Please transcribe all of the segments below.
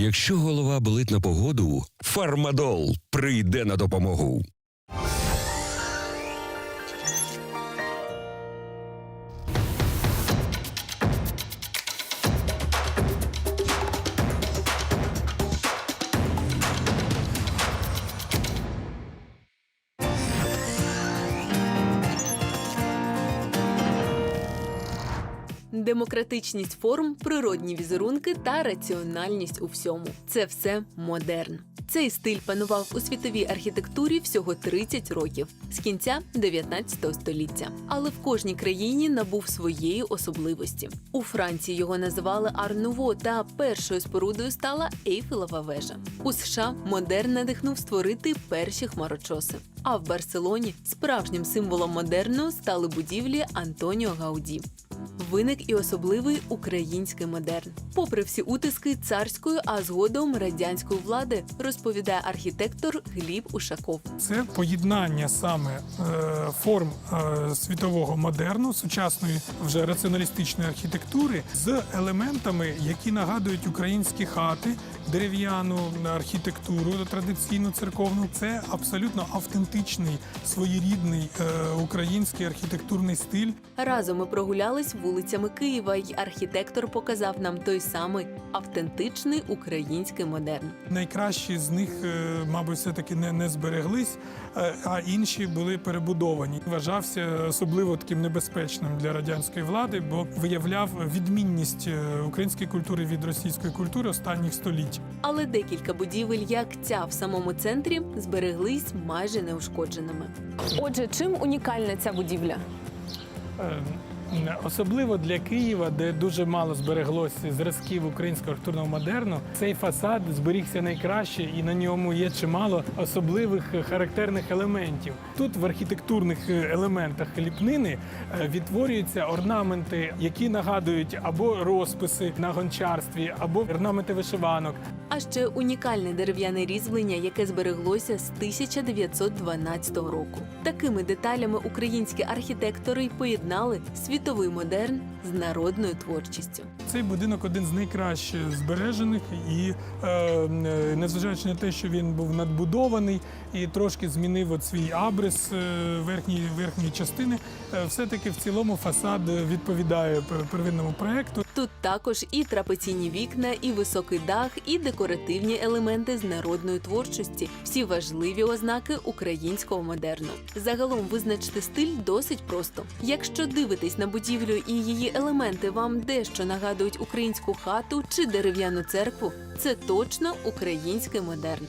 Якщо голова болить на погоду, фармадол прийде на допомогу. Демократичність форм, природні візерунки та раціональність у всьому це все модерн. Цей стиль панував у світовій архітектурі всього 30 років з кінця 19 століття, але в кожній країні набув своєї особливості. У Франції його називали Арнуво, та першою спорудою стала Ейфелева вежа. У США модерн надихнув створити перші хмарочоси. А в Барселоні справжнім символом модерну стали будівлі Антоніо Гауді. Виник і особливий український модерн. Попри всі утиски царської, а згодом радянської влади, розповідає архітектор Гліб Ушаков. Це поєднання саме е, форм е, світового модерну, сучасної вже раціоналістичної архітектури з елементами, які нагадують українські хати, дерев'яну архітектуру традиційну церковну. Це абсолютно автентичний своєрідний е, український архітектурний стиль. Разом ми прогулялись вулицями Києва, і архітектор показав нам той самий автентичний український модерн. Найкращі з них, е, мабуть, все-таки не, не збереглись, е, а інші були перебудовані. Вважався особливо таким небезпечним для радянської влади, бо виявляв відмінність е, української культури від російської культури останніх століть. Але декілька будівель, як ця в самому центрі, збереглись майже неушкодженими. Отже, чим унікальна ця будівля? Особливо для Києва, де дуже мало збереглося зразків українського архітектурного модерну, цей фасад зберігся найкраще, і на ньому є чимало особливих характерних елементів. Тут в архітектурних елементах ліпнини е, відтворюються орнаменти, які нагадують або розписи на гончарстві, або орнаменти вишиванок. А ще унікальне дерев'яне різьблення, яке збереглося з 1912 року. Такими деталями українські архітектори й поєднали світовий модерн з народною творчістю. Цей будинок один з найкраще збережених, і е, е, незважаючи на те, що він був надбудований і трошки змінив от свій абрис е, верхньої верхньої частини, е, все-таки в цілому фасад відповідає пер- первинному проекту. Тут також і трапеційні вікна, і високий дах, і декоративні елементи з народної творчості всі важливі ознаки українського модерну. Загалом визначити стиль досить просто. Якщо дивитесь на будівлю і її елементи вам дещо нагадують українську хату чи дерев'яну церкву, це точно український модерн.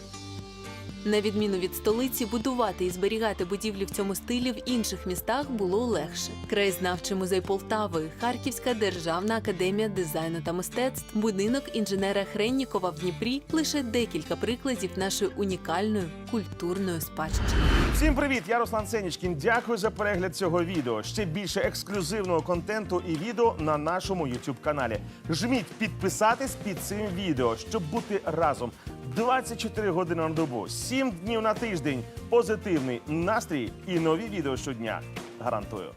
На відміну від столиці, будувати і зберігати будівлі в цьому стилі в інших містах було легше. Краєзнавчий музей Полтави, Харківська державна академія дизайну та мистецтв, будинок інженера Хреннікова в Дніпрі лише декілька прикладів нашої унікальної культурної спадщини. Всім привіт! Я Руслан Сенічкін. Дякую за перегляд цього відео. Ще більше ексклюзивного контенту і відео на нашому youtube каналі. Жміть підписатись під цим відео, щоб бути разом 24 години на добу, 7 днів на тиждень. Позитивний настрій і нові відео щодня. Гарантую.